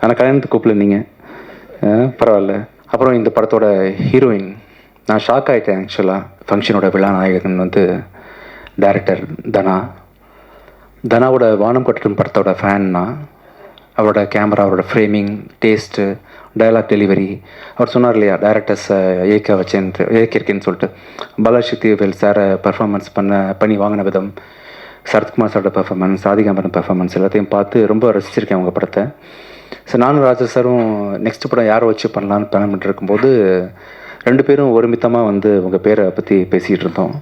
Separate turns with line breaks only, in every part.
ஆனால் கல்யாணத்துக்கு கூப்பிடல நீங்கள் பரவாயில்ல. அப்புறம் இந்த படத்தோட ஹீரோயின் நான் ஷாக் ஆகிட்டேன் ஆக்சுவலாக ஃபங்க்ஷனோட விழா நாயகன் வந்து டேரக்டர் தனா. தனாவோட வானம் கட்டடும் படத்தோட ஃபேன்னா அவரோட கேமரா அவரோட ஃப்ரேமிங் டேஸ்ட்டு டயலாக் டெலிவரி அவர் சொன்னார் இல்லையா டேரக்டர்ஸை இயக்க வச்சேன்ட்டு இயக்கியிருக்கேன்னு சொல்லிட்டு. பாலாசக்தி வேல் சாரை பர்ஃபார்மன்ஸ் பண்ண பண்ணி வாங்கின விதம் சரத்குமார் சாரோட பர்ஃபார்மன்ஸ் ஆதிகாம்பரன் பர்ஃபார்மன்ஸ் எல்லாத்தையும் பார்த்து ரொம்ப ரசிச்சிருக்கேன் அவங்க படத்தை. ஸோ நானும் ராஜா சாரும் நெக்ஸ்ட் படம் யாரை வச்சு பண்ணலான்னு பிளான் பண்ணிட்டுருக்கும்போது ரெண்டு பேரும் ஒருமித்தமாக வந்து உங்கள் பேரை பற்றி பேசிகிட்டு இருந்தோம்.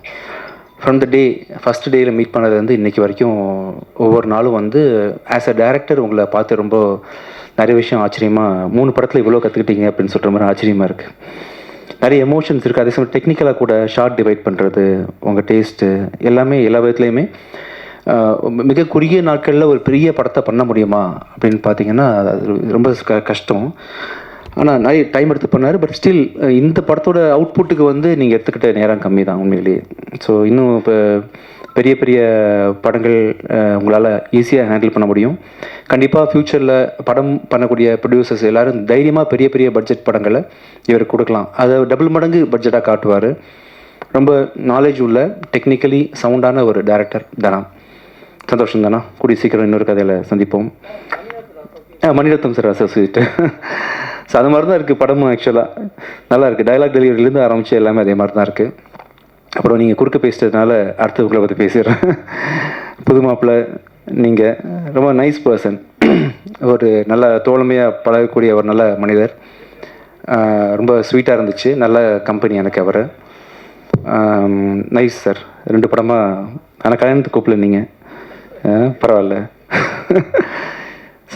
ஃப்ரம் த டே ஃபஸ்ட் டேயில் மீட் பண்ணதுலேருந்து வந்து இன்றைக்கி வரைக்கும் ஒவ்வொரு நாளும் வந்து ஆஸ் அ டேரக்டர் உங்களை பார்த்து ரொம்ப நிறைய விஷயம் ஆச்சரியமாக மூணு படத்தில் இவ்வளோ கற்றுக்கிட்டீங்க அப்படின்னு சொல்கிற மாதிரி ஆச்சரியமாக இருக்குது நிறைய எமோஷன்ஸ் இருக்குது அதே சமயம் டெக்னிக்கலாக கூட ஷார்ட் டிவைட் பண்ணுறது உங்கள் டேஸ்ட்டு எல்லாமே எல்லா விதத்துலேயுமே மிக குறுகிய நாட்களில் ஒரு பெரிய படத்தை பண்ண முடியுமா அப்படின்னு பார்த்தீங்கன்னா அது ரொம்ப க- கஷ்டம். ஆனால் நிறைய டைம் எடுத்து பண்ணார் பட் ஸ்டில் இந்த படத்தோட அவுட்புட்டுக்கு வந்து நீங்கள் எடுத்துக்கிட்ட நேரம் கம்மி தான் உண்மையிலேயே. ஸோ இன்னும் இப்போ பெரிய பெரிய படங்கள் உங்களால் ஈஸியாக ஹேண்டில் பண்ண முடியும். கண்டிப்பாக ஃப்யூச்சரில் படம் பண்ணக்கூடிய ப்ரொடியூசர்ஸ் எல்லாரும் தைரியமாக பெரிய பெரிய பட்ஜெட் படங்களை இவர் கொடுக்கலாம். அதை டபுள் மடங்கு பட்ஜெட்டாக காட்டுவார். ரொம்ப நாலேஜ் உள்ள டெக்னிக்கலி சவுண்டான ஒரு டேரக்டர் தனா சந்தோஷம் தானா கூடிய சீக்கிரம் இன்னொரு கதையில் சந்திப்போம். ஆ மணிரத்னம் சார் அசோசியேட் ஸோ அது மாதிரி தான் இருக்குது படமும் ஆக்சுவலாக நல்லா இருக்குது டைலாக் டெலிவரியிலேருந்து ஆரம்பித்து எல்லாமே அதே மாதிரி தான் இருக்குது அப்புறம் நீங்கள் குறுக்க பேசிட்டதுனால அடுத்த உங்களை பற்றி பேசிடுறேன். புது மாப்பிள்ளை நீங்கள் ரொம்ப நைஸ் பர்சன் ஒரு நல்ல தோழமையாக பழகக்கூடிய ஒரு நல்ல மனிதர். ரொம்ப ஸ்வீட்டாக இருந்துச்சு. நல்ல கம்பெனி எனக்கு அவர். நைஸ் சார் ரெண்டு படமாக ஆனால் கல்யாணத்துக்கு கூப்பிடல நீங்கள் பரவாயில்ல.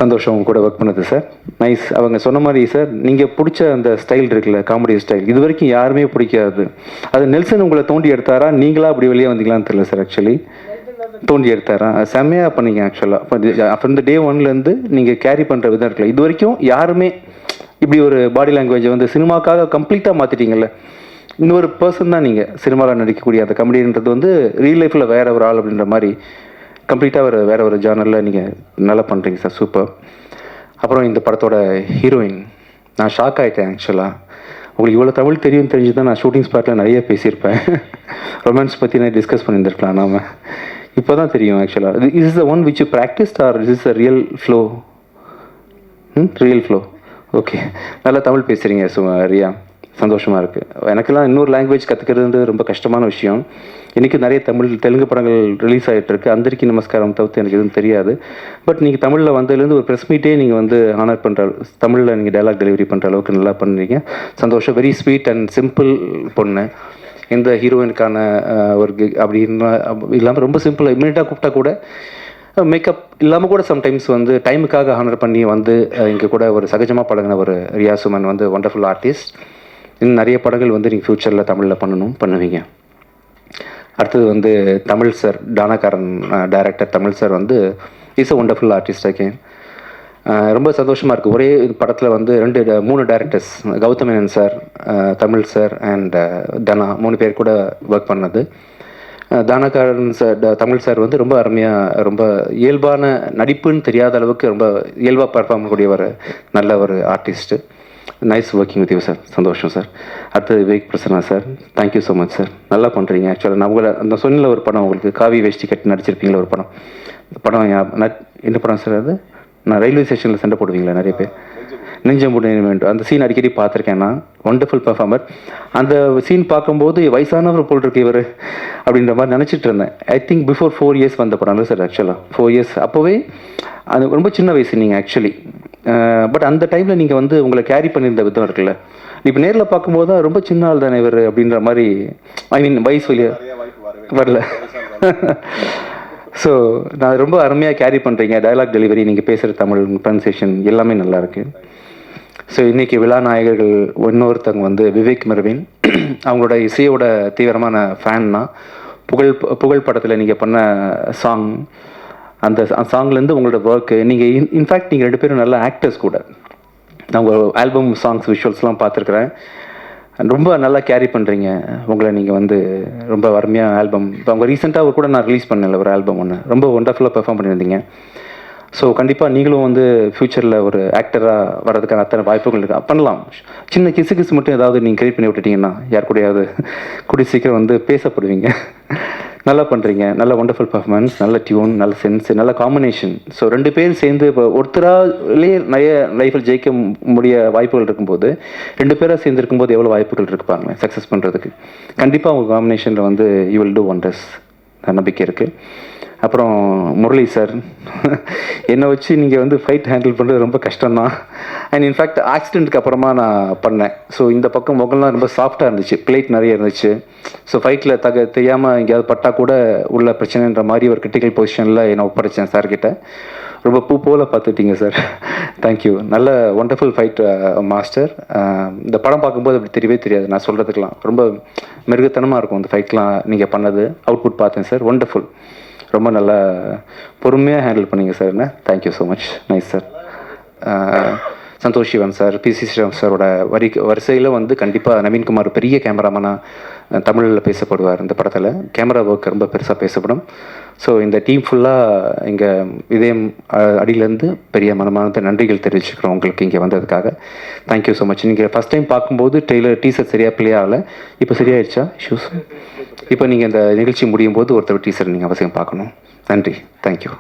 சந்தோஷம் உங்க கூட ஒர்க் பண்ணது சார் நைஸ் அவங்க சொன்ன மாதிரி சார் நீங்கள் பிடிச்ச அந்த ஸ்டைல் இருக்குல்ல காமெடி ஸ்டைல் இது வரைக்கும் யாருமே பிடிக்காது. அது நெல்சன் உங்களை தோண்டி எடுத்தாரா? நீங்களா அப்படி வெளியே வந்தீங்களான்னு தெரியல சார் ஆக்சுவலி தோண்டி எடுத்தாரா? செம்மையாக பண்ணீங்க ஆக்சுவலாக அப்புறம் இந்த டே ஒன்லேருந்து நீங்கள் கேரி பண்ணுற விதம் இருக்குல்ல இது வரைக்கும் யாருமே இப்படி ஒரு பாடி லாங்குவேஜை வந்து சினிமாக்காக கம்ப்ளீட்டாக மாற்றிட்டீங்கல்ல இன்னொரு பர்சன் தான் நீங்கள் சினிமாவில் நடிக்கக்கூடிய அந்த கமெடின்றது வந்து ரியல் லைஃப்பில் வேற ஒரு ஆள் அப்படின்ற மாதிரி கம்ப்ளீட்டாக ஒரு வேறு ஒரு ஜேர்னலில் நீங்கள் நல்லா பண்ணுறீங்க சார் சூப்பர் அப்புறம் இந்த படத்தோட ஹீரோயின் நான் ஷாக் ஆகிட்டேன் ஆக்சுவலாக உங்களுக்கு இவ்வளோ தமிழ் தெரியும் தெரிஞ்சு தான் நான் ஷூட்டிங் ஸ்பாட்டில் நிறைய பேசியிருப்பேன். ரொமான்ஸ் பற்றி நான் டிஸ்கஸ் பண்ணியிருந்திருக்கலாம் நாம. இப்போ தான் தெரியும் ஆக்சுவலாக is is the one which you practice are is is a real flow hmm real flow okay நல்லா தமிழ் பேசுகிறீங்க சும்மா ரியா சந்தோஷமாக இருக்குது எனக்கெல்லாம் இன்னொரு லாங்குவேஜ் கற்றுக்கிறது ரொம்ப கஷ்டமான விஷயம். இன்றைக்கி நிறைய தமிழ் தெலுங்கு படங்கள் ரிலீஸ் ஆகிட்டு இருக்கு நமஸ்காரம் தவிர்த்து எனக்கு எதுவும் தெரியாது. பட் நீங்கள் தமிழில் வந்ததுலேருந்து ஒரு ப்ரெஸ் மீட்டே நீங்கள் வந்து ஆனர் பண்ணுற தமிழில் நீங்கள் டைலாக் டெலிவரி பண்ணுற அளவுக்கு நல்லா பண்ணுறீங்க சந்தோஷம். வெரி ஸ்வீட் அண்ட் சிம்பிள் பொண்ணு. எந்த ஹீரோயினுக்கான ஒரு gig இல்லாமல் ரொம்ப சிம்பிளாக இம்மிடியாக கூப்பிட்டா கூட மேக்கப் இல்லாமல் கூட சம்டைம்ஸ் வந்து டைமுக்காக ஹானர் பண்ணி வந்து இங்கே கூட ஒரு சகஜமாக பழகின ஒரு ரியாசுமன் வந்து ஒண்டர்ஃபுல் ஆர்டிஸ்ட் இன்னும் நிறைய படங்கள் வந்து நீங்கள் ஃப்யூச்சரில் தமிழில் பண்ணணும் பண்ணுவீங்க. அடுத்தது வந்து Tamil sir Taanakkaran director Tamil sir வந்து is a wonderful artist again ரொம்ப சந்தோஷமாக இருக்குது ஒரே படத்தில் வந்து ரெண்டு மூணு directors Gautham Menon sir Tamil sir and Thana மூணு பேர் கூட ஒர்க் பண்ணது. Ah, Taanakkaran sir Tamil sir வந்து ரொம்ப அருமையாக ரொம்ப இயல்பான நடிப்புன்னு தெரியாத அளவுக்கு ரொம்ப இயல்பாக பர்ஃபார்ம் கூடிய ஒரு நல்ல ஒரு artist nice working with you sir சந்தோஷம் சார் அடுத்தது Vivek Prasanna sir thank you so much sir நல்லா பண்ணுறீங்க ஆக்சுவலாக நான் உங்களை அந்த சொன்னில் ஒரு படம் உங்களுக்கு காவி வேஷ்டி கட்டி நடிச்சிருப்பீங்களா ஒரு படம். படம் என்ன படம் சார் அது? நான் ரயில்வே ஸ்டேஷனில் சண்டை போடுவீங்களா நிறைய பேர்? நெஞ்சம்புடி வேண்டும் அந்த சீன் அடிக்கடி பார்த்துருக்கேன் நான். ஒண்டர்ஃபுல் பர்ஃபார்மர் அந்த சீன் பார்க்கும்போது வயசானவர் போல் இருக்கு இவர் அப்படின்ற மாதிரி நினச்சிட்டு இருந்தேன். I think before four years வந்த படம் இல்லை சார் ஆக்சுவலாக ஃபோர் இயர்ஸ் அப்போவே அது ரொம்ப சின்ன வயசு நீங்கள் ஆக்சுவலி பட் அந்த டைமில் நீங்கள் வந்து உங்களை கேரி பண்ணியிருந்த விதம் இருக்குல்ல. இப்போ நேரில் பார்க்கும்போது தான் ரொம்ப சின்ன ஆள் தானே இவர் அப்படின்ற மாதிரி ஐ மீன் வயசு வெளியே வரல. ஸோ நான் ரொம்ப அருமையாக கேரி பண்ணுறீங்க டயலாக் டெலிவரி நீங்கள் பேசுகிற தமிழ் ப்ரன்சேஷன் எல்லாமே நல்லாயிருக்கு ஸோ இன்றைக்கி விழா நாயகர்கள் இன்னொருத்தவங்க வந்து விவேக் மெர்வின். அவங்களோட இசையோட தீவிரமான ஃபேன்னா புகழ் புகழ் படத்தில் நீங்கள் பண்ண சாங் அந்த சாங்லேருந்து உங்களோட ஒர்க்கு நீங்கள் இன் இன்ஃபேக்ட் நீங்கள் ரெண்டு பேரும் நல்ல ஆக்டர்ஸ் கூட. நான் உங்கள் ஆல்பம் சாங்ஸ் விஷுவல்ஸ்லாம் பார்த்துருக்குறேன். ரொம்ப நல்லா கேரி பண்ணுறீங்க உங்களை நீங்கள் வந்து ரொம்ப அருமையாக ஆல்பம் இப்போ அவங்க ரீசெண்டாக கூட நான் ரிலீஸ் பண்ணல ஒரு ஆல்பம் ஒன்று ரொம்ப ஒண்டர்ஃபுல்லாக பெர்ஃபார்ம் பண்ணியிருந்தீங்க. ஸோ கண்டிப்பாக நீங்களும் வந்து ஃப்யூச்சரில் ஒரு ஆக்டராக வர்றதுக்கான அத்தனை வாய்ப்புகள் இருக்கா. பண்ணலாம். சின்ன கிசு கிசு மட்டும் ஏதாவது நீங்கள் கிரியேட் பண்ணி விட்டுட்டீங்கன்னா யார் கூடயாவது கூடிய சீக்கிரம் வந்து பேசப்படுவீங்க. நல்லா பண்ணுறீங்க நல்ல ஒண்டர்ஃபுல் பர்ஃபார்மன்ஸ் நல்ல டியூன் நல்ல சென்ஸ் நல்ல காம்பினேஷன் ஸோ ரெண்டு பேரும் சேர்ந்து இப்போ ஒருத்தராலே நிறைய லைஃப்பில் ஜெயிக்க முடிய வாய்ப்புகள் இருக்கும்போது ரெண்டு பேராக சேர்ந்து இருக்கும்போது எவ்வளோ வாய்ப்புகள் இருப்பாங்க சக்ஸஸ் பண்ணுறதுக்கு கண்டிப்பாக உங்கள் காம்பினேஷனில் வந்து யூ வில் டூ ஒண்டர்ஸ் நம்பிக்கை இருக்குது அப்புறம் முரளி சார் என்னை வச்சு நீங்கள் வந்து ஃபைட் ஹேண்டில் பண்ணுறது ரொம்ப கஷ்டம்தான். அண்ட் இன்ஃபேக்ட் ஆக்சிடென்ட்க்கு அப்புறமா நான் பண்ணேன். ஸோ இந்த பக்கம் முகம்லாம் ரொம்ப சாஃப்டாக இருந்துச்சு. பிளேட் நிறைய இருந்துச்சு. ஸோ ஃபைட்டில் தக தெரியாமல் எங்கேயாவது பட்டா கூட உள்ள பிரச்சனைன்ற மாதிரி ஒரு கிரிட்டிக்கல் பொசிஷனில் என்னை ஒப்படைச்சேன் சார்கிட்ட ரொம்ப பூ போல பார்த்துட்டீங்க சார் தேங்க்யூ நல்ல ஒண்டர்ஃபுல் ஃபைட் மாஸ்டர் இந்த படம் பார்க்கும்போது அப்படி தெரியவே தெரியாது. நான் சொல்கிறதுக்கெலாம் ரொம்ப மிருகத்தனமாக இருக்கும் அந்த ஃபைட்லாம் நீங்கள் பண்ணது. அவுட்புட் பார்த்தேன் சார் ஒண்டர்ஃபுல் ரொம்ப நல்லா பொறுமையாக ஹேண்டில் பண்ணீங்க சார் என்ன? Thank you so much nice sir Santhosh Sivan sir P C சாரோட வரி வரிசையில் வந்து கண்டிப்பாக நவீன்குமார் பெரிய கேமராமேனாக தமிழில் பேசப்படுவார் இந்த படத்தில். கேமரா ஒர்க் ரொம்ப பெருசாக பேசப்படும். ஸோ இந்த டீம் ஃபுல்லாக இங்கே இதயம் அடியிலேருந்து பெரிய மனமார்ந்த நன்றிகள் தெரிவிச்சுக்கிறோம் உங்களுக்கு இங்கே வந்ததுக்காக. தேங்க்யூ ஸோ மச் நீங்கள் ஃபஸ்ட் டைம் பார்க்கும்போது டெய்லர் டீசர் சரியாக பிளே ஆகலை. இப்போ சரியாயிடுச்சா ஷூஸ் இப்போ நீங்கள் இந்த நிகழ்ச்சி முடியும் போது ஒருத்தர் டீசர் நீங்கள் அவசியம் பார்க்கணும். நன்றி. தேங்க்யூ